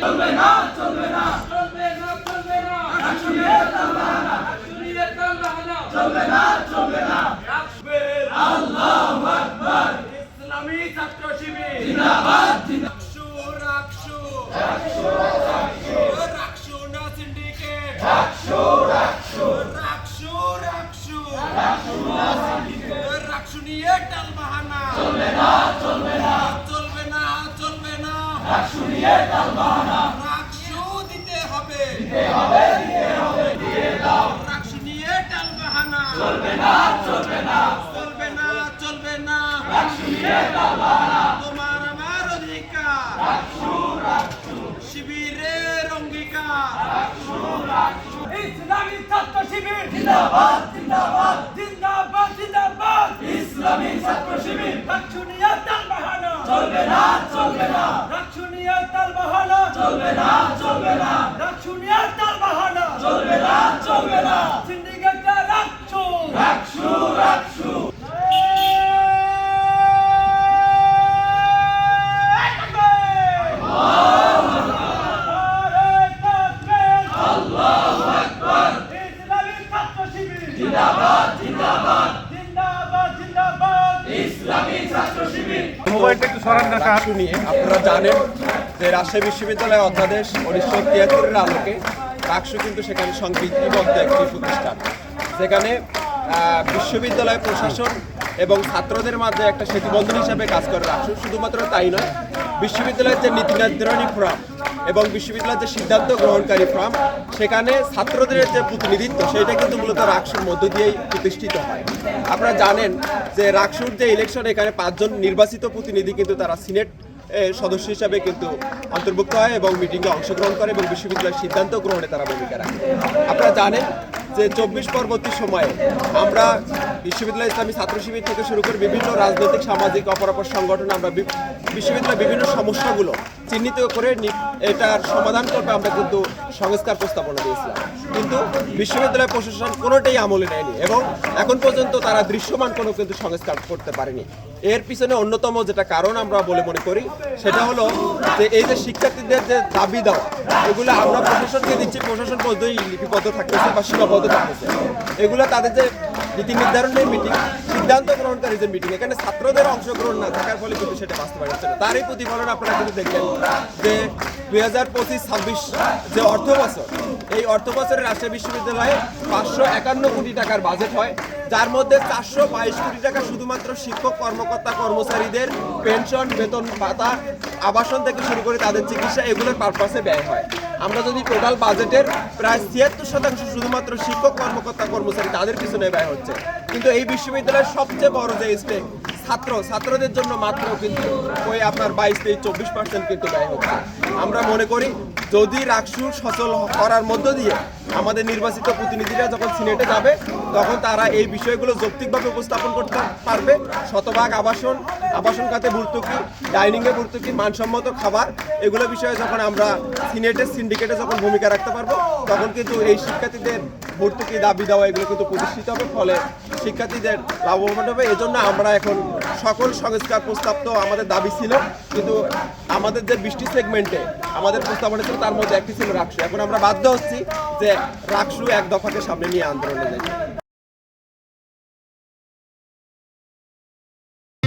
চলবে না চলবে না চলবে না চলবে না রাষ্ট্রীয় তালবাহানা রাষ্ট্রীয় তালবাহানা চলবে না চলবে না আল্লাহু আকবার ইসলামী ছাত্র শিবির জিন্দাবাদ রাকসু রাকসু রাকসু রাকসু না সিন্ডিকেট রাকসু রাকসু রাকসু রাকসু রাকসু না সিন্ডিকেট রাকসু নিয়ে টালবাহানা চলবে না চলবে টালবাহানা দিতে হবে দিতে হবে দিয়ে চলবে না চলবে না চলবে না তোমার আমার অধিকার শিবিরের অঙ্গীকার ইসলামী ছাত্র শিবির জিন্দাবাদ জিন্দাবাদ জিন্দাবাদ জিন্দাবাদ ইসলামী চলবে না চলবে না রাক্ষুনিয়া তাল বাহানা চলবে না চলবে না রাক্ষুনিয়া তাল বাহানা চলবে না চলবে না সিন্ডিকেটটা রাখছো রাকসু রাকসু ইসলামী ছাত্র শিবির জিন্দাবাদ জিন্দাবাদ জিন্দাবাদ জিন্দাবাদ ইসলামী একটু সরান আপনারা জানেন যে রাজশাহী বিশ্ববিদ্যালয় অধ্যাদেশ উনিশশো তিয়াত্তরের আলোকে রাকসু কিন্তু সেখানে সংবিধিবদ্ধ একটি প্রতিষ্ঠান। সেখানে বিশ্ববিদ্যালয় প্রশাসন এবং ছাত্রদের মাঝে একটা সেতুবন্ধন হিসাবে কাজ করে রাখছে শুধুমাত্র তাই নয়, বিশ্ববিদ্যালয়ের যে নীতি নির্ধারণী ফোরাম এবং বিশ্ববিদ্যালয়ের যে সিদ্ধান্ত গ্রহণকারী ফোরাম, সেখানে ছাত্রদের যে প্রতিনিধিত্ব, সেটা কিন্তু মূলত রাকসুর মধ্য দিয়েই প্রতিষ্ঠিত হয়। আপনারা জানেন যে রাকসুর যে ইলেকশন এখানে পাঁচজন নির্বাচিত প্রতিনিধি কিন্তু তারা সিনেট সদস্য হিসাবে কিন্তু অন্তর্ভুক্ত হয় এবং মিটিংয়ে অংশগ্রহণ করে এবং বিশ্ববিদ্যালয়ের সিদ্ধান্ত গ্রহণে তারা ভূমিকা রাখে। আপনারা জানেন যে চব্বিশ পরবর্তী সময়ে আমরা বিশ্ববিদ্যালয় ইসলামী ছাত্র শিবির থেকে শুরু করে বিভিন্ন রাজনৈতিক, সামাজিক, অপরাপর সংগঠন আমরা বিশ্ববিদ্যালয়ের বিভিন্ন সমস্যাগুলো চিহ্নিত করে এটার সমাধান করবে আমরা কিন্তু সংস্কার প্রস্তাবনা দিয়েছিলাম। কিন্তু বিশ্ববিদ্যালয় প্রশাসন কোনোটাই আমলে নেয়নি এবং এখন পর্যন্ত তারা দৃশ্যমান কোনো কিন্তু সংস্কার করতে পারেনি। এর পিছনে অন্যতম যেটা কারণ আমরা বলে মনে করি, সেটা হলো যে এই যে শিক্ষার্থীদের যে দাবি দেওয়া, এগুলো আমরা প্রশাসনকে দিচ্ছি, প্রশাসন পদ্ধতি লিপিবদ্ধ থাকতেছে বা সীমাবদ্ধ থাকতেছে। এগুলো তাদের যে নীতি নির্ধারণের মিটিং সিদ্ধান্ত গ্রহণকারী যে মিটিং এখানে ছাত্রদের অংশগ্রহণ না থাকার ফলে কিন্তু সেটা বাস্তবায়ন হচ্ছে না। তারই প্রতিফলন আপনারা কিন্তু দেখলেন যে দুই হাজার পঁচিশ, ছাব্বিশ যে অর্থ বছর এই অর্থ বছরে রাজশাহী বিশ্ববিদ্যালয়ে পাঁচশো একান্ন কোটি টাকার বাজেট হয়, যার মধ্যে চারশো বাইশ কোটি টাকা শুধুমাত্র শিক্ষক, কর্মকর্তা, কর্মচারীদের পেনশন বেতন ভাতা, আবাসন থেকে শুরু করে তাদের চিকিৎসা, এগুলোর পারপাসে ব্যয় হয়। আমরা যদি টোটাল বাজেটের প্রায় ছিয়াত্তর শতাংশ শুধুমাত্র শিক্ষক, কর্মকর্তা, কর্মচারী তাদের পিছনে ব্যয় হচ্ছে কিন্তু এই বিশ্ববিদ্যালয়ের সবচেয়ে বড় যে স্টেক ছাত্র, ছাত্রদের জন্য মাত্র কিন্তু ওই আপনার বাইশ থেকে চব্বিশ পার্সেন্ট কিন্তু ব্যয় হচ্ছে। আমরা মনে করি, যদি রাকসু সচল করার মধ্য দিয়ে আমাদের নির্বাচিত প্রতিনিধিরা যখন সিনেটে যাবে তখন তারা এই বিষয়গুলো যৌক্তিকভাবে উপস্থাপন করতে পারবে। শতভাগ আবাসন আবাসন খাতে ভর্তুকি, ডাইনিংয়ে ভর্তুকি, মানসম্মত খাবার, এগুলো বিষয়ে যখন আমরা সিনেটের সিন্ডিকেটে যখন ভূমিকা রাখতে পারব, তখন কিন্তু এই শিক্ষার্থীদের ভর্তুকি, দাবি দেওয়া, এগুলো কিন্তু প্রতিষ্ঠিত হবে। ফলে শিক্ষার্থীদের লাভবান হবে। এজন্য আমরা এখন সকল সংস্কার প্রস্তাব তো আমাদের দাবি ছিল, কিন্তু আমাদের যে বৃষ্টি সেগমেন্টে আমাদের প্রস্তাবনা ছিল, তার মধ্যে একটি ছিল রাকসু। এখন আমরা বাধ্য হচ্ছি যে রাকসু এক দফাকে সামনে নিয়ে আন্দোলনে যাই।